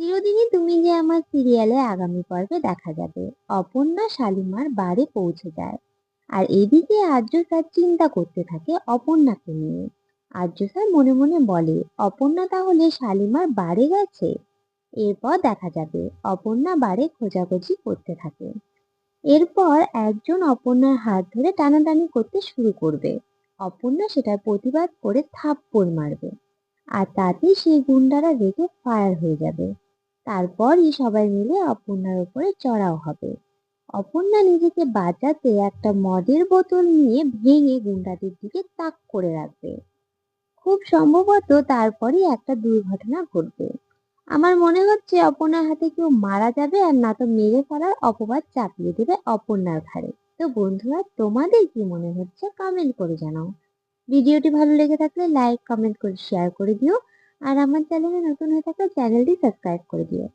চিরদিনই তুমি যে আমার সিরিয়ালে আগামী পর্বে দেখা যাবে। অপর্ণা শালিমার বাড়ি পৌঁছে যায়। আর এদিকে আর্য স্যার চিন্তা করতে থাকে অপর্ণাকে নিয়ে। আর্য স্যার মনে মনে বলে, অপর্ণা তাহলে শালিমার বাড়ি গেছে? এরপর দেখা যাবে, অপর্ণা বাড়ি খোঁজাখুঁজি করতে থাকে। এরপর একজন অপর্ণার হাত ধরে টানাটানি করতে শুরু করবে। অপর্ণা সেটার প্রতিবাদ করে থাপ্পড় মারবে। আর তাতেই সেই গুন্ডারা রেগে ফায়ার হয়ে যাবে। তারপরই সবাই মিলে অপর্ণার উপরে চড়াও হবে। অপর্ণা নিজেকে বাঁচাতে একটা মদের বোতল নিয়ে ভেঙে গুন্ডাদের দিকে তাক করে রাখবে। খুব সম্ভবত তারপরই একটা দুর্ঘটনা ঘটবে। আমার মনে হচ্ছে অপর্ণার হাতে কেউ মারা যাবে আর না তো মেরে ফেলার অপবাদ চাপিয়ে দেবে অপর্ণার ঘাড়ে। তো বন্ধুরা, তোমাদের কি মনে হচ্ছে? কমেন্ট করে জানাও। ভিডিওটি ভালো লেগে থাকলে লাইক কমেন্ট করে শেয়ার করে দিও। আর আমার চ্যানেলে নতুন হয়ে থাকলে চ্যানেলটি সাবস্ক্রাইব করে দিও।